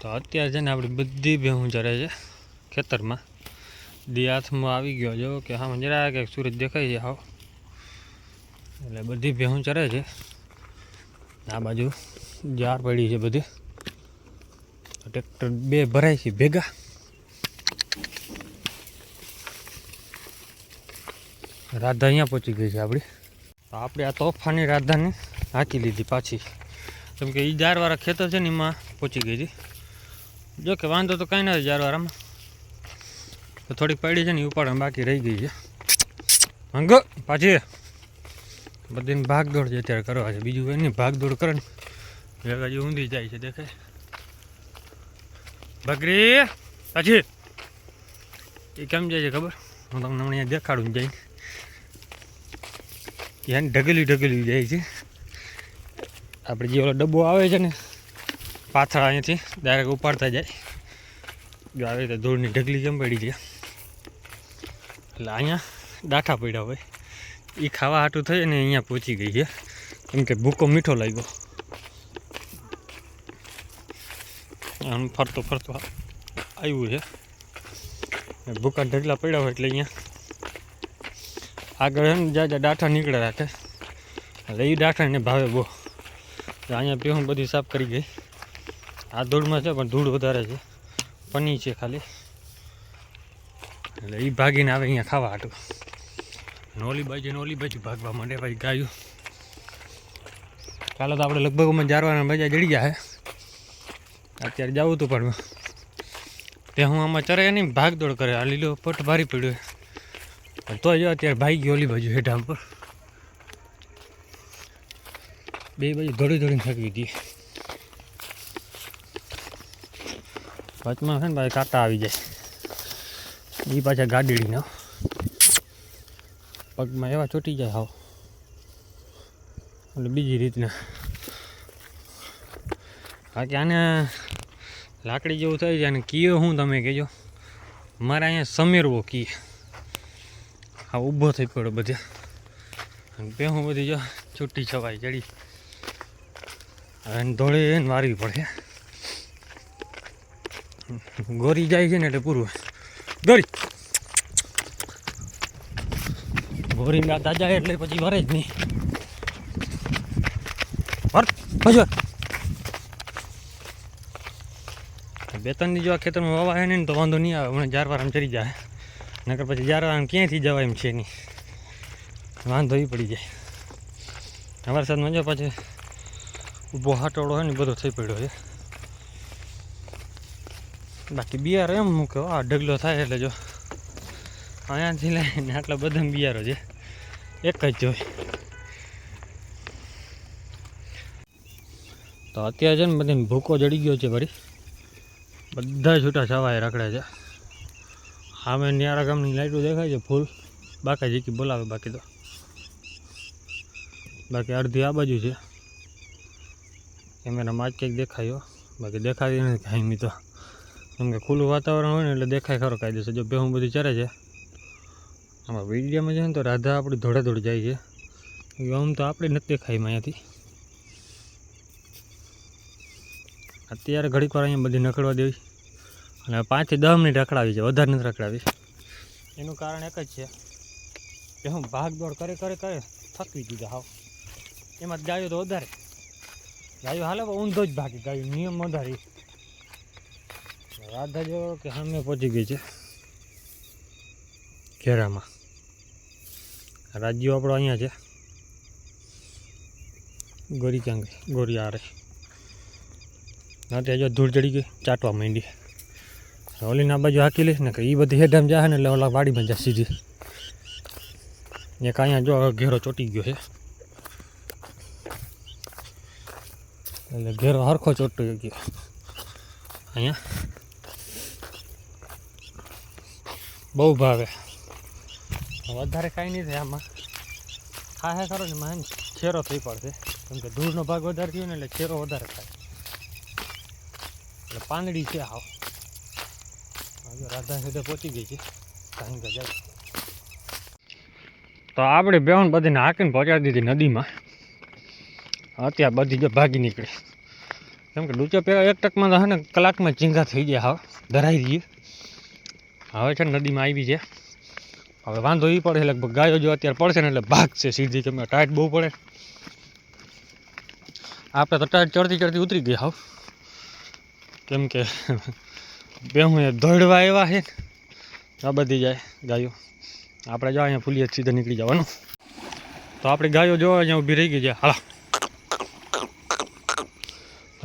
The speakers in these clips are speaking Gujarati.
તો અત્યારે છે ને આપણી બધી ભેહું ચરે છે ખેતરમાં. દી હાથમાં આવી ગયો જો કે હા જરા કે સૂરજ દેખાય છે, હાવ. એટલે બધી ભેહું ચરે છે. આ બાજુ જાર પડી છે બધી. ટ્રેક્ટર બે ભરાય છે ભેગા. રાધા અહીંયા પહોંચી ગઈ છે આપણી. તો આપણે આ તોફાની રાધાને હાંકી લીધી પાછી. કેમ કે એ જારવાળા ખેતર છે ને એમાં પહોંચી ગઈ હતી. જો કે વાંધો તો કાંઈ નથી જારવાળામાં તો થોડીક પડી છે ને ઉપાડ ઉપાડવાની બાકી રહી ગઈ છે. અંગો પાછી. બધીને ભાગદોડ છે અત્યારે કરવા છે. બીજું નહીં, ભાગદોડ કરે ને. જગા જે ઊંધી જાય છે, દેખાય. બકરી, પાછી. એ કેમ જાય છે ખબર? હું તમને હમણાં અહીંયા દેખાડું જાય એને ઢગલી ઢગલી જાય છે. આપણે જે ઓલો ડબ્બો આવે છે ને પાછળ અહીંયાથી ડાયરેક્ટ ઉપાડતા જાય. જો આવી રીતે ધૂળની ઢગલી કેમ પડી છે? એટલે અહીંયા ડાઠા પડ્યા હોય. એ ખાવા હાટું થઈ અને અહીંયા પહોંચી ગઈ છે. કેમ કે ભૂકો મીઠો લાગ્યો. આમ ફરતો ફરતો આવ્યું છે. ભૂકા ઢગલા પડ્યા હોય એટલે અહીંયા આગળ ને જ્યાં જ્યાં ડાઠા નીકળ્યા રાખે. એટલે એ ડાઠાને ભાવે બહુ. અહીંયા પીવું બધી સાફ કરી ગઈ. આ ધૂળમાં છે, પણ ધૂળ વધારે છે. પની છે ખાલી. એટલે એ ભાગીને આવે અહીંયા ખાવા હાટું. નોલી બાજુ નોલી બાજુ ભાગવા માંડે ભાઈ ગાયું. ચાલો તો આપણે લગભગ અમે જારવાના મજા જડી જાય અત્યારે જવું હતું પણ તે હું આમાં ચરે નહીં, ભાગદોડ કરે. આ લીલો પટ ભારી પડ્યો તો જો અત્યારે ભાઈ ગયો ઓલી બાજુ હેઠા પર બે બાજુ ધોળી ધોળીને થકવી દઈએ વચમાં છે ને ભાઈ કાંટા આવી જાય. એ પાછા ગાડીડીનો પગમાં એવા ચોટી જાય હાવ. એટલે બીજી રીતના. બાકી આને લાકડી જેવું થઈ જાય અને કીએ હું તમે કહેજો. મારે અહીંયા સમેરવો કી આ ઊભો થઈ પડ્યો બધે. અને બે હું બધી જો છૂટી છવાઈ ચડી. અને ધોળી એને મારવી પડે. ગોરી જાય છે ને એટલે પૂરું ગોરી ગોરી. ના તાજા એટલે પછી વરે જ નહીં. વર ભજો બે ત્રણની જો આ ખેતરમાં વાવા હે ને તો વાંધો નહીં આવે, હમણાં જાર વાર આમ ચડી જાય. નકર પછી જાર વાર આમ ક્યાંયથી જવાય એમ છે નહીં. વાંધો એ પડી જાય. વરસાદ સાથમાં જો પછી ઊભો હાટોળો હોય ને બધો થઈ પડ્યો છે. બાકી બિયારો એમ મૂક્યો આ ઢગલો થાય એટલે જો અહીંયાથી લઈને આટલા બધા બિયારો છે. એક જ જોઈ. તો અત્યારે છે ને બધાને ભૂકો જડી ગયો છે ભરી બધા છૂટા છવાય રખડે છે. સામે ન્યારા ગામની લાઈટો દેખાય છે ફૂલ. બાકી જીકી બોલાવે બાકી તો. બાકી અડધી આ બાજુ છે. કેમેરામાં જ કંઈક દેખાયો બાકી દેખાતી નથી કાંઈ તો. કેમ કે ખુલ્લું વાતાવરણ હોય ને એટલે દેખાય ખરો કાયદેસર. જો બેહું બધી ચરે છે. આમાં વિડીયામાં છે ને તો રાધા આપણી ધોળે જાય છે. આમ તો આપણે નથી દેખાય અહીંયાથી. અત્યારે ઘડીક વાર અહીંયા બધી નકળવા દેવી અને પાંચથી દસ મિનિટ રખડાવી છે. વધારે નથી રખડાવી. એનું કારણ એક જ છે. કે હું ભાગ દોડ કરે કરે કરે થકવી દીધા હાવ. એમાં ગાયો તો વધારે. ગાયો હાલે ઊંધો જ ભાગે. ગાયો નિયમ વધારે. રાધા જો કે સામે પહોંચી ગઈ છે. ઘેરામાં. રાજ્યો આપણો અહીંયા છે. ગોરી ક્યાં ગઈ? ગોરી આરે. નાતે જો ધૂળ ચડી ગઈ, ચાટવા માંડી. ઓલીને આ બાજુ હાકી લઈશ ને કે એ બધી હેઠામ જાય ને એટલે ઓલા વાડીમાં જાય સીધી. એક અહીંયા જો ઘેરો ચોટી ગયો છે. એટલે ઘેરો હરખો ચોટી ગયો. અહીંયા. બહુ ભાવે. વધારે કાંઈ નહીં થાય આમાં. હા, હે, ખરો ને માં છેરો થઈ પડશે. કેમ કે ધૂળનો ભાગ વધારે થયો ને એટલે છેરો વધારે થાય. એટલે પાંદડી છે હાવ. રાધા સુધી પહોંચી ગઈ છે. કારણ કે જાય તો આપણે બેહન બધીને હાકીને પહોંચાડી દીધી નદીમાં. અત્યારે બધી જો ભાગી નીકળી. કેમ કે ડૂચો પેલા એક ટકમાં તો ને કલાકમાં ચીંગા થઈ ગયા હા ધરાઈ દઈએ હવે છે ને નદીમાં આવી છે. હવે વાંધો એ પડે, લગભગ ગાયો જો અત્યારે પડશે ને એટલે ભાગશે સીધી કે ટાઈટ બહુ પડે. આપણે તો ટાઈટ ચડતી ચડતી ઉતરી ગઈ હાવ કેમ કે હું એ દોડવા એવા છે આ બધી જાય ગાયો. આપણે જો અહીંયા ફૂલીએ સીધા નીકળી જવાનું. તો આપણી ગાયો જો અહીંયા ઊભી રહી ગઈ છે. હાલા.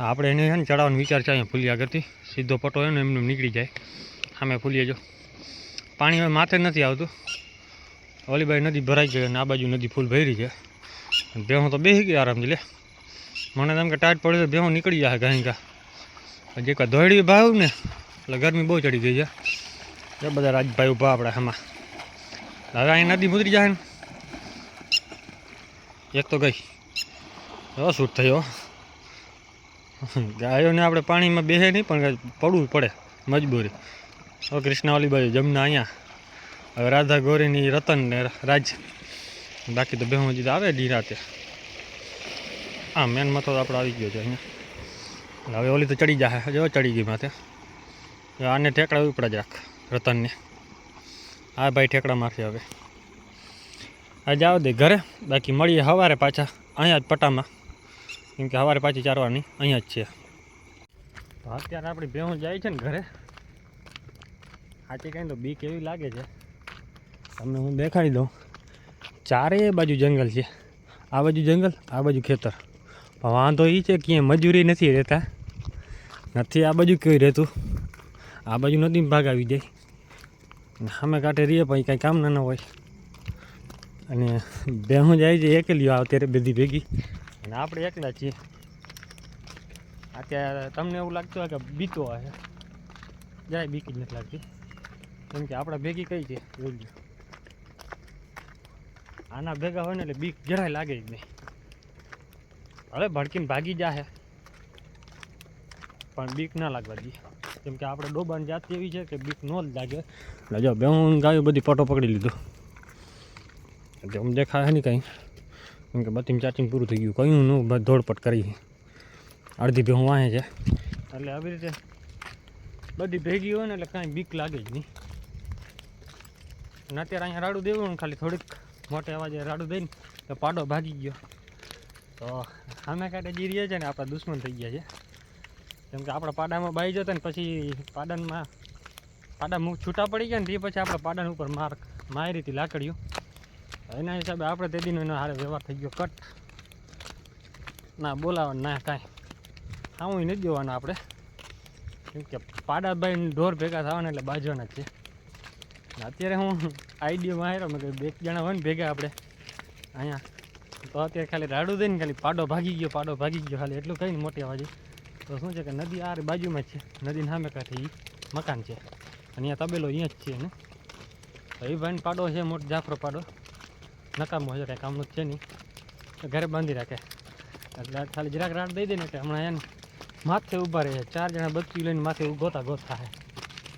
આપણે એને છે ને ચડાવવાનો વિચાર છે અહીંયા ફૂલિયા કરતી સીધો પટો ને એમને એમ નીકળી જાય. સામે ફૂલીએ જો. પાણી હવે માથે નથી આવતું. ઓલીભાઈ નદી ભરાઈ ગઈ અને આ બાજુ નદી ફૂલ ભરી છે. ભેહું તો બેસી ગઈ આરામથી, લે. મને તો એમ કે ટાઈટ પડે તો ભેહું નીકળી જાય ગાઈ કાં જે કાં ધોળી ભાવ ને, એટલે ગરમી બહુ ચડી ગઈ છે. એ બધા રાજભાઈ ઊભા આપણા આમાં હવે અહીં નદી મુતરી જાય ને. એક તો ગઈ. એવો શૂટ થયો. ગાયોને આપણે પાણીમાં બેસે નહીં, પણ પડવું પડે, મજબૂરી. હવે કૃષ્ણાવલી બાજુ જમના અહીંયા. હવે રાધા ગોરીની રતન ને રાજ. બાકી તો બેહું હજી આવે ડી રાતે. હા મેન મથો આપણે આવી ગયો છે અહીંયા. હવે ઓલી તો ચડી જાય જો ચડી ગઈ માથે. આને ઠેકડા ઉપડા જ રાખ, રતનને. હા ભાઈ ઠેકડા મારશે હવે. આ આવ દે ઘરે. બાકી મળીએ સવારે પાછા. અહીંયા જ પટામાં. કેમ કે સવારે પાછી ચારવાની. અહીંયા જ છે. અત્યારે આપણી ભેહું જાય છે ને ઘરે. સાચી કાંઈ તો બીક એવી લાગે છે. તમને હું દેખાડી દઉં. ચારેય બાજુ જંગલ છે. આ બાજુ જંગલ, આ બાજુ ખેતર. પણ વાંધો એ છે કે મજૂરી નથી રહેતા. નથી આ બાજુ કોઈ રહેતું. આ બાજુ નદીમાં ભાગ આવી જાય. સામે કાંઠે રહીએ પણ કાંઈ કામ ના હોય. અને બે હું જાય છે એકલીઓ અત્યારે બધી ભેગી. અને આપણે એકલા છીએ. અત્યારે તમને એવું લાગતું હોય કે બીતો હશે જરાય બીક જ નથી લાગતી. કેમ કે આપણા ભેગી કઈ છે? જોઈ આના ભેગા હોય ને એટલે બીક જરાય લાગે જ નહીં. હવે ભડકીને ભાગી જાહે. પણ બીક ના લાગવા દઈએ. કેમ કે આપણે ડોબાની જાત એવી છે કે બીક ન જ લાગે. એટલે જો બે હું ગાયો બધી પટો પકડી લીધો. એટલે આમ દેખાય નહીં કંઈ. કેમ કે બધી ચાચીમ પૂરું થઈ ગયું. કયું નું બસ દોડપટ કરી. અડધી ભેહું વાંહે છે. એટલે આવી રીતે બધી ભેગી હોય ને એટલે કાંઈ બીક લાગે જ નહીં. અને અત્યારે અહીંયા રાડું દેવું ને ખાલી થોડીક મોટે અવાજે રાડું દઈને તો પાડો ભાગી ગયો. તો સામે કાંઠે જે રહ્યા છે ને, આપણા દુશ્મન થઈ ગયા છે. કેમ કે આપણા પાડામાં બાઈ જતા ને પછી પાડામાં પાડા છૂટા પડી ગયા ને, તે પછી આપણા પાડાન ઉપર માર હતી લાકડીઓ. એના હિસાબે આપણે તે દીનો એનો હારે વ્યવહાર થઈ ગયો કટ. ના, બોલાવવાનું ના કાંઈ. આવું નથી દેવાના આપણે. કેમ કે પાડાભાઈ ઢોર ભેગા થવાના એટલે બાજવાના જ છે. ને અત્યારે હું આઈડિયામાં આવ્યો મેં કહ્યું બે જણા હોય ને ભેગા આપણે. અહીંયા. તો અત્યારે ખાલી રાડું દઈને ખાલી પાડો ભાગી ગયો, પાડો ભાગી ગયો ખાલી. એટલું કહીને મોટી અવાજે. તો શું છે કે નદી આ બાજુમાં જ છે. નદી સામે કાંઠે એ મકાન છે. અને અહીંયા તબેલો અહીંયા જ છે ને તો એ ભાઈને પાડો છે, મોટો જાફરો પાડો. નકામો છે, કાંઈ કામનું છે નહીં. ઘરે બાંધી રાખે. એટલે ખાલી જરાક રાડ દઈ દે ને એટલે હમણાં એને માથે ઊભા રહે. ચાર જણા બચ્ચી લઈને માથે ગોતા ગોતા થાય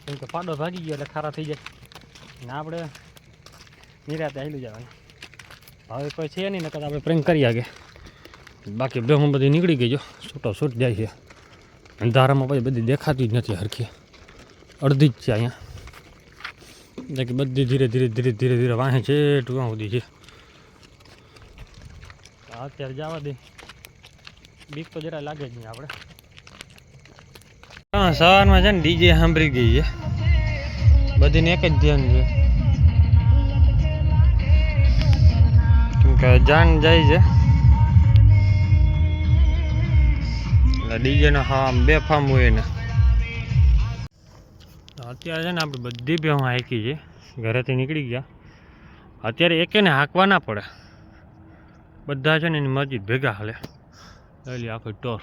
કેમ કે પાડો ભાગી ગયો એટલે ખારા થઈ જાય. ને આપણે નિરાતે હાલું જવાનું. હવે કોઈ છે નહીં, નકર આપણે પ્રેમ કરી આગે. બાકી બે હું બધી નીકળી ગઈ જો. છૂટો છૂટ જાય છે. અંધારામાં પછી બધી દેખાતી જ નથી હરખી. અડધી જ છે અહીંયા. બાકી બધી ધીરે ધીરે ધીરે ધીરે ધીરે વાહે છે ટૂંકા સુધી છે. અત્યારે જવા દે. બીક તો જરા લાગે જ નહીં આપણે. સવારમાં છે ને ડીજે સાંભળી ગઈ છે. બધીને એક જ ધ્યાન છે. કેમ કે જાન જાય છે. એટલે ડીજે નો હા બે ફાર્મ હોય ને. અત્યારે છે ને આપણે બધી ભેહું હાંકી છે. ઘરેથી નીકળી ગયા. અત્યારે એકેને હાંકવા ના પડે. બધા છે ને એની મરજી ભેગા હાલે. લઈ આખો ટોર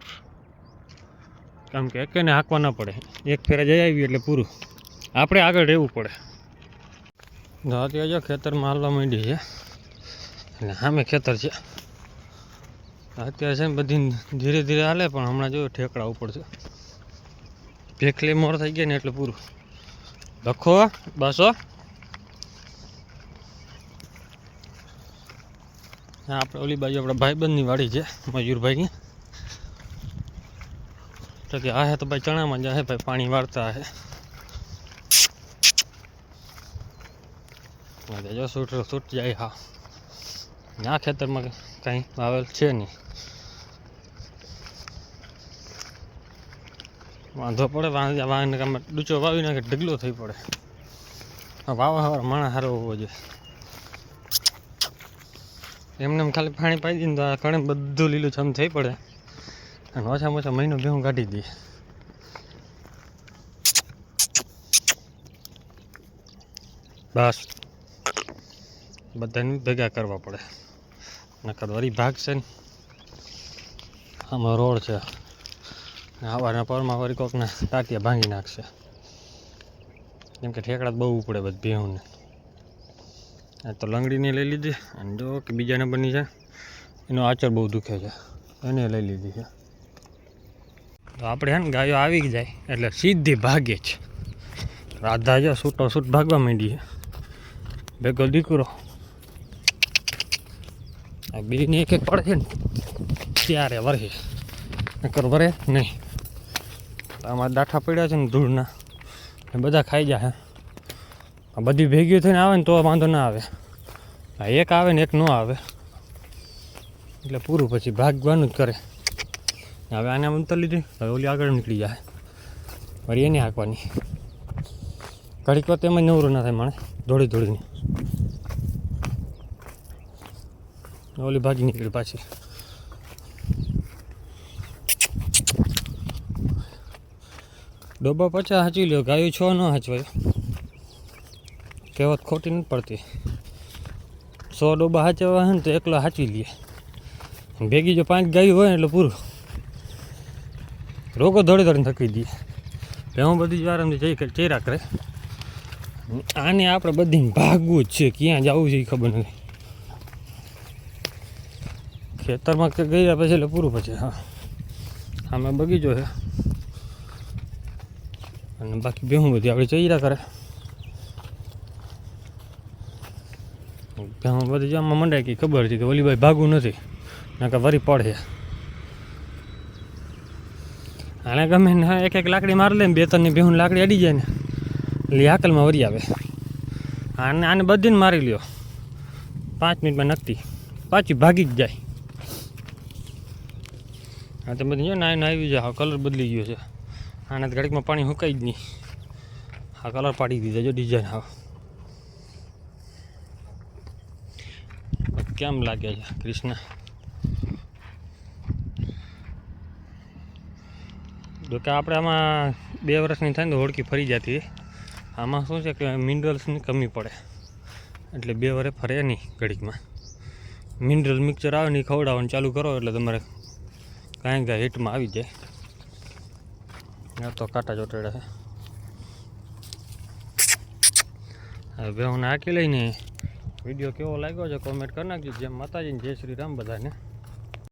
કેમ કે એકેને હાંકવા ના પડે. એક ફેરા જઈ આવી એટલે પૂરું. આપણે આગળ રહેવું પડે. તો અત્યારે જો ખેતરમાં હાલવા માંડી છે. અને સામે ખેતર છે. અત્યારે છે ને બધી ધીરે ધીરે હાલે, પણ હમણાં જો ઠેકડા ઉપર છે. ભેખલી મોર થઈ ગયા ને એટલે પૂરું. લખો, બસો. હા આપણે ઓલી બાજુ આપણા ભાઈબંધની વાડી છે, મયુરભાઈની. તો કે આ હે તો ભાઈ ચણામાં જ હે ભાઈ પાણી વાળતા હે. હવે જો સૂટ સૂટ જાય હા. ના ખેતરમાં કંઈ વાવેલ છે નહીં. વાંધો પડે, વાંધો વાહન કામ ડૂચો વાવી નાખે, ઢગલો થઈ પડે. વાવા હવાર માણસ સારો હોવો જોઈએ. એમને એમ ખાલી પાણી પાઈ દઈને તો આ કણે બધું લીલું છમ થઈ પડે. અને ઓછામાં ઓછા મહિનો ભેહું કાઢી દઈએ. બસ. બધાને ભેગા કરવા પડે. નકર વળી ભાગ છે ને. આમાં રોડ છે. ને હવારના પરમાં વળી કોકના ટાટિયા ભાંગી નાખશે. કેમ કે ઠેકડા બહુ ઉપડે બધી ભેહુંને. આ તો લંગડીને લઈ લીધી. અને જો કે બીજા નંબરની છે એનો આચર બહુ દુખે છે. એને લઈ લીધી છે. તો આપણે હે ને ગાયો આવી જાય. એટલે સીધી ભાગે છે રાધા જો છૂટો છૂટ ભાગવા માંડી છે. ભેગો દીકરો આ બીજીની એક એક પડે છે ને, ત્યારે વરે નકર વરે નહીં. આમાં દાઠા પડ્યા છે ને ધૂળના. એ બધા ખાઈ જાય આ બધી ભેગી થઈને આવે ને તો વાંધો ના આવે. આ એક આવે ને એક ન આવે. એટલે પૂરું પછી ભાગવાનું જ કરે. હવે આને આમ ઉતર લીધી, હવે ઓલી આગળ નીકળી જાય. વળી એને હાંકવાની. ઘડીક વખત એમાં નવરું નવરો ના થાય માણે દોડી દોડીને ઓલી ભાગી નીકળી પાછી ડોબા પચા હાચી લ્યો ગાયું છ ન હાચવાય કહેવત ખોટી નથી પડતી સો ડોબા હાચવા હોય ને તો એકલો હાંચી લે ભેગી જો પાંચ ગાયું હોય એટલે પૂરું રોગો દોડી ધોળીને થકી દઈએ ભેહું બધી જ આરામથી જઈ ચેરા કરે આને આપણે બધી ભાગવું જ છે ક્યાં જવું છે એ ખબર નથી ખેતરમાં કે ગયા પછી એટલે પૂરું પછી, હા. આમાં બગીચો છે. અને બાકી ભેહું બધી આપણે ચૈરા કરે. ભેહું બધી જામમાં મંડાય કે ખબર છે કે વલીભાઈ ભાગવું નથી. નકર વરી પડે. આને ગમે ને એક એક લાકડી મારી લે ને બે ત્રણની ભેહું લાકડી અડી જાય ને, એટલે હાકલમાં વરી આવે. આને આને બધીને મારી લ્યો. પાંચ મિનિટમાં નક્કી. પાછી ભાગી જ જાય. હા તો બધું જો નાઈ આવી જાય હા કલર બદલી ગયો છે. આને ઘડીકમાં પાણી હુકાઈ જ નહીં. હા કલર પાડી દીધા જો ડિઝાઇન હા કેમ લાગે છે, કૃષ્ણ? જો કે આપણે આમાં બે વર્ષની થાય ને તો હોડકી ફરી જતી. આમાં શું છે કે મિનરલ્સની કમી પડે. એટલે બે વર્ષે ફરે નહીં ઘડીકમાં. મિનરલ મિક્સર આવે ને એ ખવડાવવાનું ચાલુ કરો એટલે તમારે કાંઈ જાય હિટમાં આવી જાય. તો કાંટા ચોટેડા હવે હું નાખી લઈને વીડિયો કેવો લાગ્યો છે? કોમેન્ટ કરી નાખજો. જેમ માતાજીને જય શ્રી રામ બધાને.